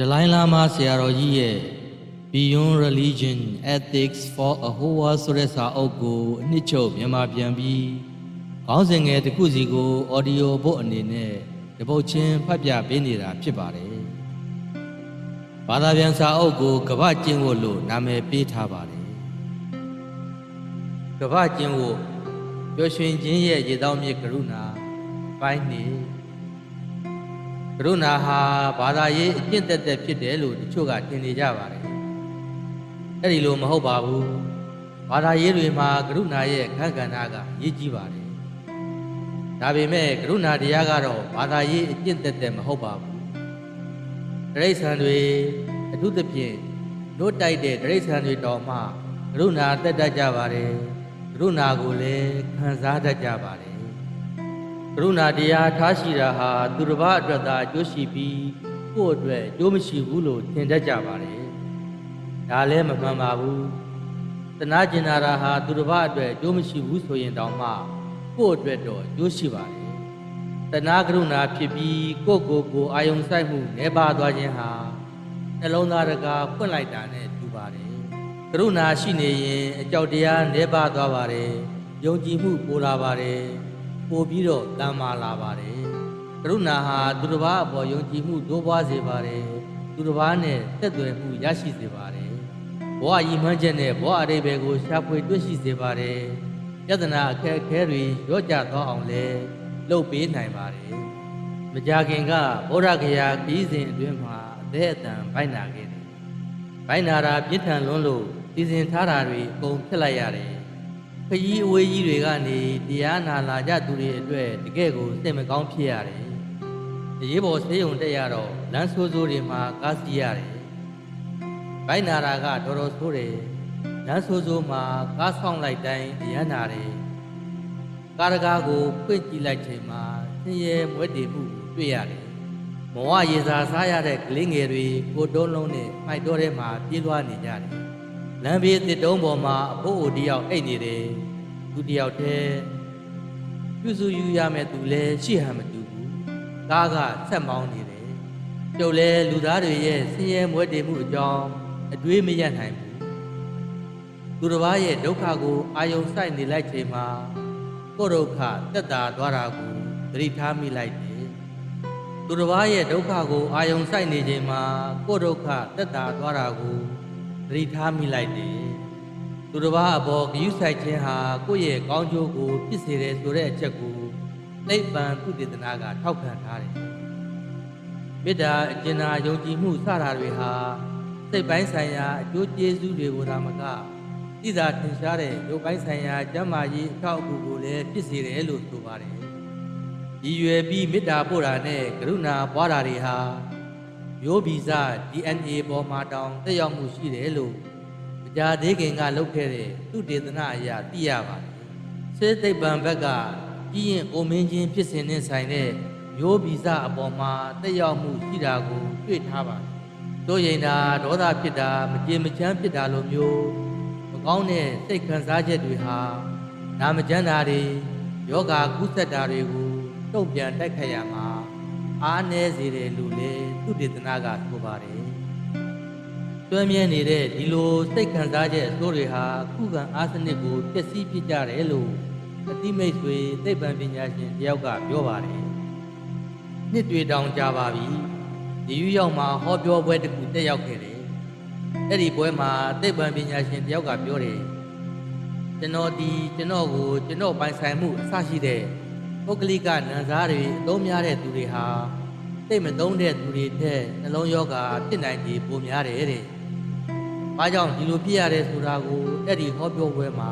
ဒလိုင်းလာမာဆရာတော်ကြီးရဲ့ Beyond Religion Ethics for a Whole World ဆိုတဲ့စာအုပ်ကိုအနှစ်ချုပ်မြန်မာပြန်ပြီးခေါင်းစဉ်ငယ်တစ်ခုစီကို audio ဘုတ်အနေနဲ့တပုတ်ချင်းဖတ်ပြပေးနေတာဖြစ်ပါတယ်။ဘာသာပြန်စာအုပ်ကိုကပ္ပကျင့်ဝတ်လို့နာမည်ပေးထားပါတယ်။ကပ္ပကျင့်ဝတ်ပျော်ရွှင်ခြင်းရဲ့ရေတောင်းမြစ်ကရုဏာပိုင်းနေ ကရုဏာဟာဘာသာရေးအကျင့်သက်သက်ဖြစ်တယ်လို့တချို့ကထင်နေကြပါတယ်။အဲ့ဒီလိုမဟုတ်ပါဘူး။ဘာသာရေးတွေမှာကရုဏာရဲ့ခန့်ကဏ္ဍကရေးကြီးပါတယ်။ဒါပေမဲ့ကရုဏာတရားကတော့ဘာသာရေးအကျင့်သက်သက်မဟုတ်ပါဘူး။တရိษံတွေအထူးသဖြင့်တို့တိုက်တဲ့တရိษံတွေတော်မှကရုဏာတက်တတ်ကြပါတယ်။ကရုဏာကိုလည်းခံစားတတ်ကြပါတယ်။ ကရုဏာတရားထားရှိတာဟာသူတစ်ပါးအတွက်သာအကျိုးရှိပြီးကိုယ့်အတွက်အကျိုးမရှိဘူးလို့ထင်တတ်ကြပါတယ်။ဒါလည်းမမှန်ပါဘူး။တနာကျင်နာတာဟာသူတစ်ပါးအတွက်အကျိုးမရှိဘူးဆိုရင်တောင်မှကိုယ့်အတွက်တော့အကျိုးရှိပါတယ်။တနာကရုဏာဖြစ်ပြီးကိုယ့်ကိုယ်ကိုအာယုံဆိုင်မှုနှဲပါသွားခြင်းဟာနှလုံးသားတကာဖွင့်လိုက်တာနဲ့တူပါတယ်။ကရုဏာရှိနေရင်အကြောက်တရားနှဲပါသွားပါတယ်။ယုံကြည်မှုပိုလာပါတယ်။ ပို့ပြီးတော့တမ်းမာလာပါတယ်။ကရုဏာဟာသူတစ်ပါးအပေါ်ယုံကြည်မှုတိုးပွားစေပါတယ်။သူတစ်ပါးနဲ့သက်သွယ်မှုရရှိစေပါတယ်။ဘဝရည်မှန်းချက်နဲ့ဘဝအရေးပဲကိုရှာဖွေတွေ့ရှိစေပါတယ်။ယတနာအခက်အခဲတွေရော့ကျသွားအောင်လဲလုပ်ပေးနိုင်ပါတယ်။မကြာခင်ကဗုဒ္ဓဂယာပြီးစဉ်အတွင်းမှာအသက်အတန်ဘိုက်နာခဲ့တယ်။ဘိုက်နာတာပြစ်ထန်လွန်းလို့စီစဉ်ထားတာတွေအကုန်ဖြစ်လိုက်ရတယ်။ ခရီးအဝေးကြီးတွေကနေတရားနာလာကြသူတွေအတွက်တကယ့်ကိုစိတ်မကောင်းဖြစ်ရတယ်။ဒီရေပေါ်ဆေးရုံတက်ရတော့လမ်းဆိုးဆိုးတွေမှာကားစီးရတယ်။ဘိုက်နာတာကတော်တော်ဆိုးတယ်။လမ်းဆိုးဆိုးမှာကားဆောင်လိုက်တိုင်းတရားနာတယ်။ကားတကားကိုဖွင့်ကြည့်လိုက်ချိန်မှာဆင်းရဲမွဲတေမှုကိုတွေ့ရတယ်။ဘဝရေစာစားရတဲ့ကလေးငယ်တွေကိုတုံးလုံးနဲ့မိုက်တော့ထဲမှာပြေးလွှားနေကြတယ်။ လမ်းဘေးတစ်တုံးပေါ်မှာအဖိုးအိုတယောက်အိတ်နေတယ်သူတယောက်တည်းပြုစုယူရမယ်သူလည်းရှိဟန်မတူဘူးကားကဆက်မောင်းနေတယ်ပြုတ်လဲလူသားတွေရဲ့ဆင်းရဲမွဲတေမှုအကြောင်းအတွေးမရနိုင်ဘူးသူတစ်ပါးရဲ့ဒုက္ခကိုအာယုံစိုက်နေလိုက်ချိန်မှာကိုယ်ဒုက္ခတက်တာသွားတာကိုသတိထားမိလိုက်တယ်သူတစ်ပါးရဲ့ဒုက္ခကိုအာယုံစိုက်နေချိန်မှာကိုယ်ဒုက္ခတက်တာသွားတာကို သတိထားမိလိုက်တယ်သူတစ်ပါးအပေါ်ဂယုဆိုင်ခြင်းဟာကိုယ့်ရဲ့ကောင်းကျိုးကိုဖြစ်စေတယ်ဆိုတဲ့အချက်ကိုနိဗ္ဗာန်သုတေသနာကထောက်ခံထားတယ်မေတ္တာအကျဉ်းနာယုံကြည်မှုစတာတွေဟာစိတ်ပိုင်းဆိုင်ရာအကျိုးကျေးဇူးတွေကိုသာမကသိသာထင်ရှားတဲ့ရုပ်ပိုင်းဆိုင်ရာကျမ်းမာရေးအထောက်အကူကိုလည်းဖြစ်စေတယ်လို့ဆိုပါတယ်ရည်ရွယ်ပြီးမေတ္တာပို့တာနဲ့ကရုဏာပွားတာတွေဟာ မျိုးဗီဇ DNA ပေါ်မှာတောင်တက်ရောက်မှုရှိတယ်လို့မကြာသေးခင်ကလုပ်ခဲ့တဲ့သူတေသနာအရာသိရပါတယ်။စေသိပ္ပံဘက်ကကြီးရင်အိုမင်းချင်းဖြစ်စဉ်နဲ့ဆိုင်တဲ့မျိုးဗီဇအပေါ်မှာတက်ရောက်မှုရှိတာကိုတွေ့ထားပါတယ်။တို့ရင်တာဒေါသဖြစ်တာမကြေမချမ်းဖြစ်တာလိုမျိုးမကောင်းတဲ့စိတ်ခံစားချက်တွေဟာနာမကျန်းတာတွေယောဂကုသတာတွေကိုတုံ့ပြန်တိုက်ခတ်ရမှာအားနည်းစေတယ်လို့လေ သူတေသနာကဆိုပါတယ်။တွဲမြဲနေတဲ့ဒီလိုစိတ်ခံစားချက်အစိုးတွေဟာခုခံအားစနစ်ကိုပျက်စီးဖြစ်ကြတယ်လို့အတိမိတ်ဆွေသိပ္ပံပညာရှင်တယောက်ကပြောပါတယ်။နှစ်တွေတောင်ကြာပါပြီ။ဒီယူရောက်မှာဟောပြောပွဲတစ်ခုတက်ရောက်ခဲ့တယ်။အဲ့ဒီပွဲမှာသိပ္ပံပညာရှင်တယောက်ကပြောတယ်။ကျွန်တော်ဒီကျွန်တော်ကိုကျွန်တော်ပိုင်ဆိုင်မှုအစရှိတဲ့ပုဂ္ဂလိကနံစားတွေအသုံးများတဲ့သူတွေဟာ သိမသုံးတဲ့သူတွေထက်နှလုံးရောဂါဖြစ်နိုင်ခြေပိုများတယ်တဲ့။ဘာကြောင့်ဒီလိုဖြစ်ရတယ်ဆိုတာကိုအဲ့ဒီဟောပြောပွဲမှာ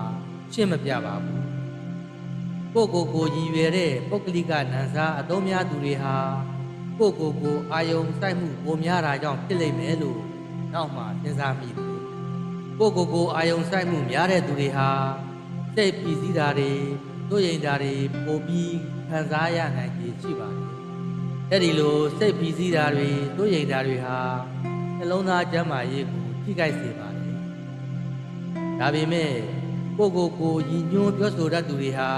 ရှင်းမပြပါဘူး။ကိုယ့်ကိုယ်ကိုရည်ရွယ်တဲ့ပုဂ္ဂလိကနံစားအသုံးများသူတွေဟာကိုယ့်ကိုယ်ကိုအာယုံစိုက်မှုပိုများတာကြောင့်ဖြစ်လိမ့်မယ်လို့နောက်မှစဉ်းစားမိတယ်။ကိုယ့်ကိုယ်ကိုအာယုံစိုက်မှုများတဲ့သူတွေဟာစိတ်ပြည်စည်းတာတွေတို့ရင်ဓာတ်တွေပိုပြီးခံစားရနိုင်ခြေရှိပါတယ်။ အဲ့ဒီလိုစိတ်ပြီးစည်းတာတွေတို့ရင်ဓာတ်တွေဟာနှလုံးသားကျန်းမာရေးကိုထိခိုက်စေပါတယ်။ဒါပေမဲ့ကိုယ့်ကိုယ်ကိုရည်ညွှန်းပြောဆိုတတ်သူတွေဟာ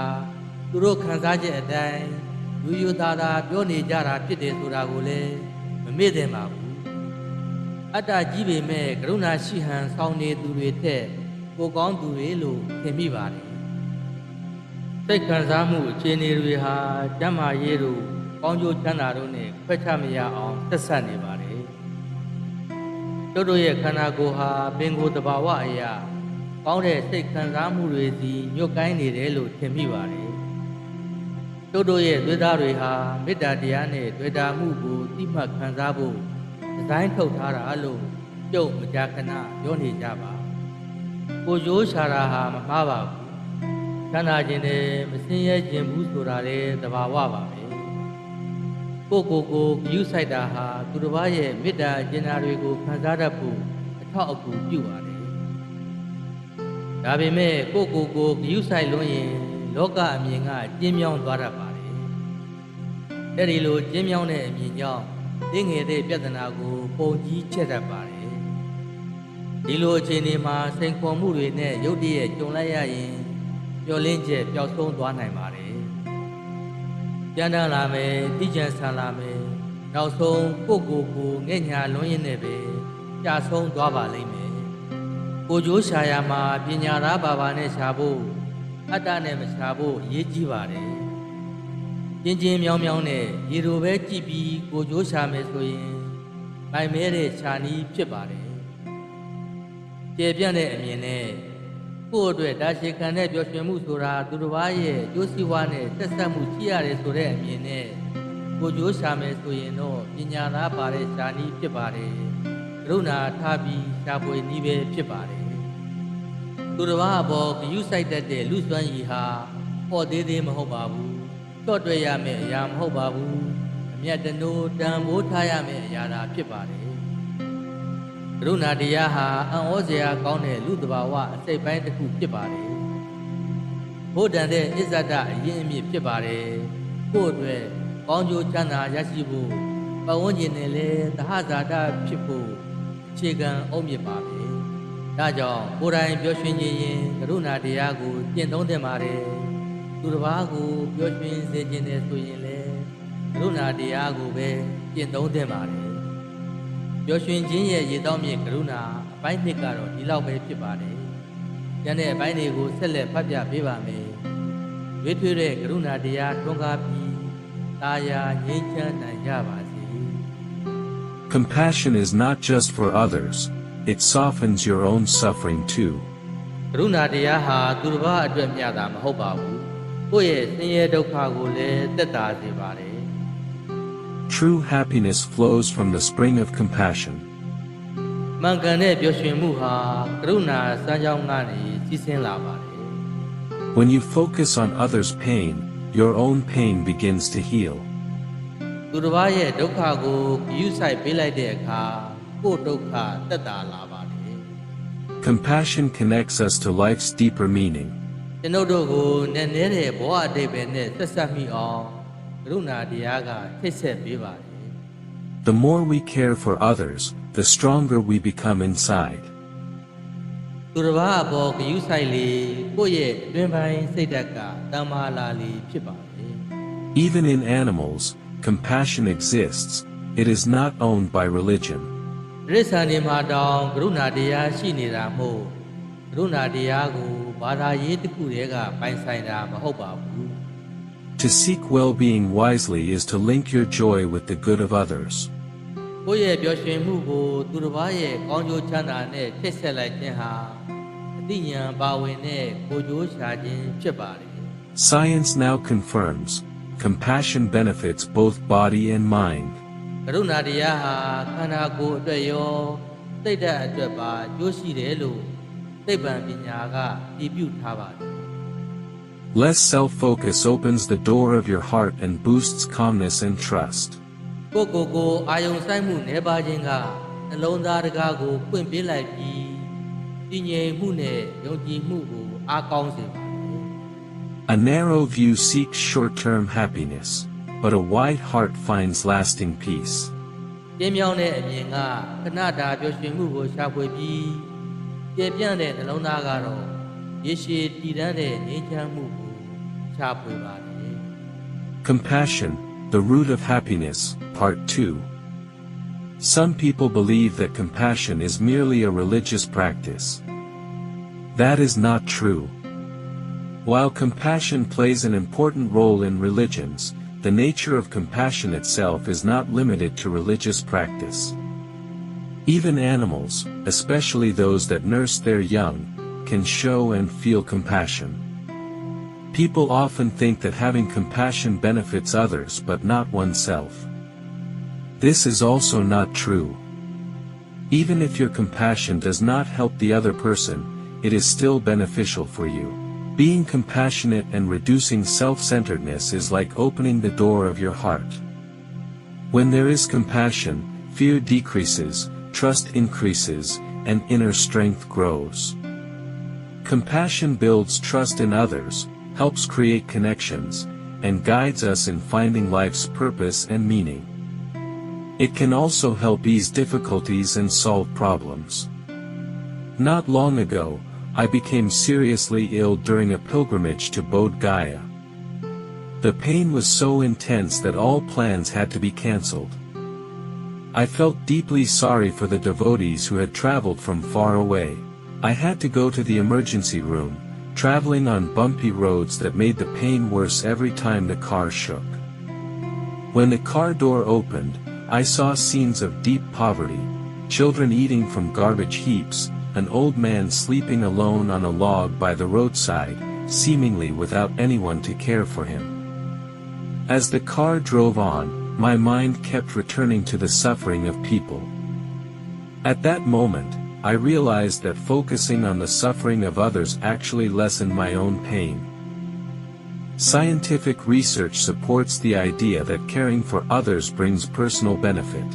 သူတို့ခံစားချက်အတိုင်းယူယူသားသားပြောနေကြတာဖြစ်တယ်ဆိုတာကိုလည်းမမေ့သင့်ပါဘူး။အတ္တကြီးပေမဲ့ကရုဏာရှိဟန်ဆောင်နေသူတွေထက်ကိုကောင်းသူတွေလို့ထင်မိပါတယ်စိတ်ခံစားမှုအခြေအနေတွေဟာဓမ္မရေးတို့ ကောင်းကျိုးချမ်းသာတို့နဲ့ခွဲခြားမရအောင်ဆက်ဆက်နေပါတယ်တို့တို့ရဲ့ခန္ဓာကိုယ်ဟာပင်ကိုယ်တဘာဝအရာကောင်းတဲ့စိတ်ခံစားမှုတွေစီညှို့ကိုင်းနေတယ်လို့ထင်မိပါတယ်တို့တို့ရဲ့သွေးသားတွေဟာမေတ္တာတရားနဲ့တွေ့တာမှုကိုတိမှတ်ခံစားဖို့ဒီဇိုင်းထုတ်ထားတာလို့ပြုတ်မကြခဏပြောနေကြပါကိုရိုးရှာတာဟာမမှားပါဘူးခန္ဓာခြင်းနဲ့မစင်းရဲခြင်းဘူးဆိုတာလေသဘာဝပါပဲ ကိုကိုကိုဂယုဆိုင်တာဟာသူတစ်ပါးရဲ့မေတ္တာကျင်နာတွေကိုခံစားတတ်ဖို့အထောက်အကူပြုပါတယ်ဒါပေမဲ့ကိုကိုကိုဂယုဆိုင်လွန်းရင်လောကအမြင်ကကျင်းမြောင်းသွားတတ်ပါတယ်အဲ့ဒီလိုကျင်းမြောင်းတဲ့အမြင်ကြောင့်သိငယ်တဲ့ပြဿနာကိုပုံကြီးချက်တတ်ပါတယ်ဒီလိုအခြေအနေမှာစိန်ခေါ်မှုတွေနဲ့ရုတ်တရက်ကြုံလိုက်ရရင်ပျော်လင့်ချက်ပျောက်ဆုံးသွားနိုင်ပါတယ် ပြန်တန်းလာမယ်တိကျန်ဆန်လာမယ်နောက်ဆုံးကိုယ့်ကိုယ်ကိုငဲ့ညာလွန်းရင်းနဲ့ပဲကြာဆုံးသွားပါလိမ့်မယ်ကိုကြိုးရှာရမှာပညာသားဘာဘာနဲ့ရှာဖို့အတ္တနဲ့မရှာဖို့အရေးကြီးပါတယ်ကျင်းချင်းမြောင်းမြောင်းနဲ့ရေလိုပဲကြည့်ပြီးကိုကြိုးရှာမယ်ဆိုရင်မိုင်မဲတဲ့ခြာနီးဖြစ်ပါတယ်ကျေပြန့်တဲ့အမြင်နဲ့ ကိုယ့်အတွက်ဒါရှိခံတဲ့ပျော်ရွှင်မှုဆိုတာသူတစ်ပါးရဲ့ကျိုးစီးပွားနဲ့ဆက်ဆက်မှုရှိရတယ်ဆိုတဲ့အမြင်နဲ့ကိုကြိုးရှာမယ်ဆိုရင်တော့ပညာသားပါတဲ့ခြာနီးဖြစ်ပါတယ်ကရုဏာထားပြီးရှားပွေနည်းပဲဖြစ်ပါတယ်သူတစ်ပါးအပေါ်ဂယုစိုက်တတ်တဲ့လူစွမ်းရည်ဟာပေါ်သေးသေးမဟုတ်ပါဘူးတော့တွေ့ရမယ့်အရာမဟုတ်ပါဘူးအမျက်တနိုးတန်ဖိုးထားရမယ့်အရာသာဖြစ်ပါတယ် ကရုဏာတရားဟာအံ့ဩစရာကောင်းတဲ့လူတဘာဝအစိတ်ပိုင်းတစ်ခုဖြစ်ပါတယ်ဘုဒ္ဓံတဲ့အစ္ဆဒအရင်အမြစ်ဖြစ်ပါတယ်ကို့အတွက်ကောင်းကျိုးချမ်းသာရရှိဖို့ပတ်ဝန်းကျင်နဲ့လည်းသဟဇာတဖြစ်ဖို့အခြေခံအုံမြစ်ပါပဲဒါကြောင့်ကိုယ်တိုင်ပျော်ရွှင်ခြင်းရင်ကရုဏာတရားကိုကျင့်သုံးသင့်ပါတယ်သူတစ်ပါးကိုပျော်ရွှင်စေခြင်းနဲ့ဆိုရင်လည်းကရုဏာတရားကိုပဲကျင့်သုံးသင့်ပါတယ် ပျော်ရွှင်ခြင်းရဲ့ရေတောင်းမြင့်ကရုဏာအပိုင်းနှစ်ကတော့ဒီလောက်ပဲဖြစ်ပါတယ်ကျန်တဲ့အပိုင်းတွေကိုဆက်လက်ဖတ်ပြပေးပါမယ်ရွေးထွေးတဲ့ကရုဏာတရားထွန်းကားပြီးတာယာငြိမ်းချမ်းနိုင်ကြပါစေ Compassion is not just for others, it softens your own suffering too. ကရုဏာတရားဟာသူတစ်ပါးအတွက်မျှတာမဟုတ်ပါဘူးကိုယ့်ရဲ့ဆင်းရဲဒုက္ခကိုလည်းသက်သာစေပါတယ် True happiness flows from the spring of compassion. မှန်ကန်တဲ့ပျော်ရွှင်မှုဟာကရုဏာစမ်းကြောင်းကနေစီးဆင်းလာပါတယ် When you focus on others' pain, your own pain begins to heal. သူတစ်ပါးရဲ့ဒုက္ခကိုဂရုစိုက်ပေးလိုက်တဲ့အခါကိုယ့်ဒုက္ခသက်သာလာပါတယ် Compassion connects us to life's deeper meaning. ကျွန်ုပ်တို့ကိုနည်းနည်းတဲ့ဘဝအတိတ်ပဲနဲ့ဆက်ဆက်မိအောင် The more we care for others, the stronger we become inside. သူတစ်ပါးအပေါ်ဂရုစိုက်လေကိုယ့်ရဲ့အတွင်းပိုင်းစိတ်ဓာတ်ကတမ္မာလာလေဖြစ်ပါတယ် Even in animals, compassion exists. It is not owned by religion. ရစ္ဆာနေမှာတောင်ကရုဏာတရားရှိနေတာမို့ကရုဏာတရားကိုဘာသာရေးတစ်ခုတည်းကပိုင်ဆိုင်တာမဟုတ်ပါဘူး To seek well-being wisely is to link your joy with the good of others. ကိုယ့်ရဲ့ပျော်ရွှင်မှုကိုသူတစ်ပါးရဲ့ကောင်းကျိုးချမ်းသာနဲ့ထိတ်ဆက်လိုက်ခြင်းဟာအသိဉာဏ်ပါဝင်တဲ့ကိုယ်ကျိုးရှာခြင်းဖြစ်ပါတယ် Science now confirms compassion benefits both body and mind. ကရုဏာတရားဟာခန္ဓာကိုယ်အတွက်ရောစိတ်ဓာတ်အတွက်ပါကျိုးရှိတယ်လို့သိပ္ပံပညာကပြပြုထားပါတယ် Less self-focus opens the door of your heart and boosts calmness and trust. ကိုယ့်ကိုယ်ကိုအာယုံဆိုင်မှုနှဲပါခြင်းကနှလုံးသားတကားကိုပွင့်ပေးလိုက်ပြီးတည်ငြိမ်မှုနဲ့ယုံကြည်မှုကိုအားကောင်းစေပါတယ် A narrow view seeks short-term happiness, but a wide heart finds lasting peace. ။ပြင်းပြောင်းတဲ့အမြင်ကခဏတာပျော်ရွှင်မှုကိုရှာဖွေပြီးကျေပြန့်တဲ့နှလုံးသားကတော့ ရေရှည်တည်တံ့တဲ့ငြိမ်းချမ်းမှုကိုရှာဖွေပါတယ်။ Compassion, the root of happiness, Part 2. Some people believe that compassion is merely a religious practice. That is not true. While compassion plays an important role in religions, the nature of compassion itself is not limited to religious practice. Even animals, especially those that nurse their young, can show and feel compassion. People often think that having compassion benefits others but not oneself. This is also not true. Even if your compassion does not help the other person, it is still beneficial for you. Being compassionate and reducing self-centeredness is like opening the door of your heart. When there is compassion, fear decreases, trust increases, and inner strength grows. Compassion builds trust in others, helps create connections, and guides us in finding life's purpose and meaning. It can also help ease difficulties and solve problems. Not long ago, I became seriously ill during a pilgrimage to Bodh Gaya. The pain was so intense that all plans had to be cancelled. I felt deeply sorry for the devotees who had traveled from far away. I had to go to the emergency room, traveling on bumpy roads that made the pain worse every time the car shook. When the car door opened, I saw scenes of deep poverty, children eating from garbage heaps, an old man sleeping alone on a log by the roadside, seemingly without anyone to care for him. As the car drove on, my mind kept returning to the suffering of people. At that moment, I realized that focusing on the suffering of others actually lessened my own pain. Scientific research supports the idea that caring for others brings personal benefit.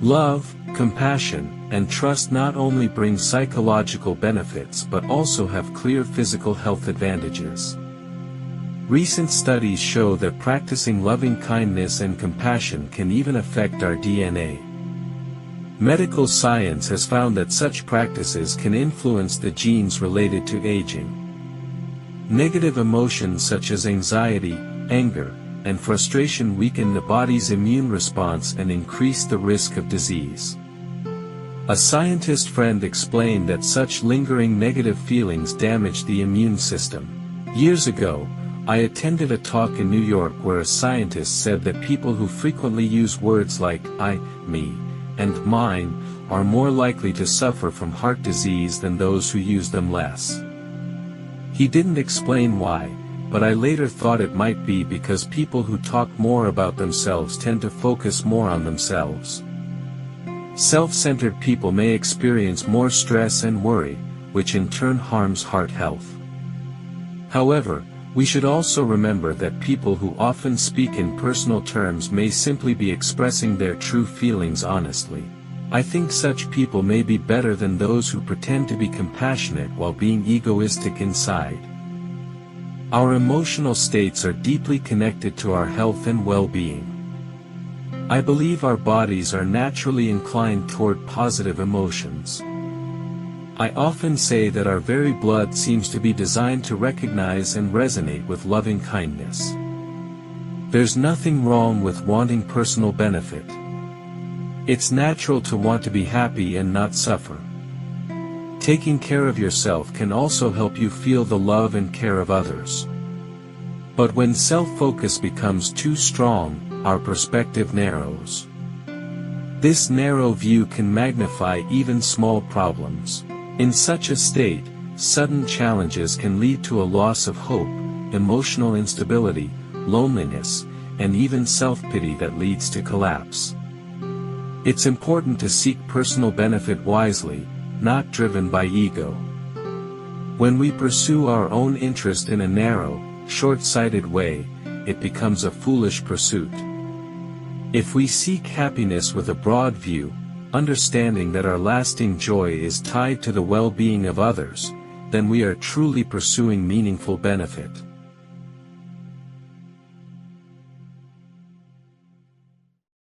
Love, compassion, and trust not only bring psychological benefits but also have clear physical health advantages. Recent studies show that practicing loving kindness and compassion can even affect our DNA. Medical science has found that such practices can influence the genes related to aging. Negative emotions such as anxiety, anger, and frustration weaken the body's immune response and increase the risk of disease. A scientist friend explained that such lingering negative feelings damage the immune system. Years ago, I attended a talk in New York where a scientist said that people who frequently use words like I, me, and mine, are more likely to suffer from heart disease than those who use them less. He didn't explain why, but I later thought it might be because people who talk more about themselves tend to focus more on themselves. Self-centered people may experience more stress and worry, which in turn harms heart health. However, we should also remember that people who often speak in personal terms may simply be expressing their true feelings honestly. I think such people may be better than those who pretend to be compassionate while being egoistic inside. Our emotional states are deeply connected to our health and well-being. I believe our bodies are naturally inclined toward positive emotions. I often say that our very blood seems to be designed to recognize and resonate with loving kindness. There's nothing wrong with wanting personal benefit. It's natural to want to be happy and not suffer. Taking care of yourself can also help you feel the love and care of others. But when self-focus becomes too strong, our perspective narrows. This narrow view can magnify even small problems. In such a state, sudden challenges can lead to a loss of hope, emotional instability, loneliness, and even self-pity that leads to collapse. It's important to seek personal benefit wisely, not driven by ego. When we pursue our own interest in a narrow, short-sighted way, it becomes a foolish pursuit. If we seek happiness with a broad view, understanding that our lasting joy is tied to the well-being of others, then we are truly pursuing meaningful benefit.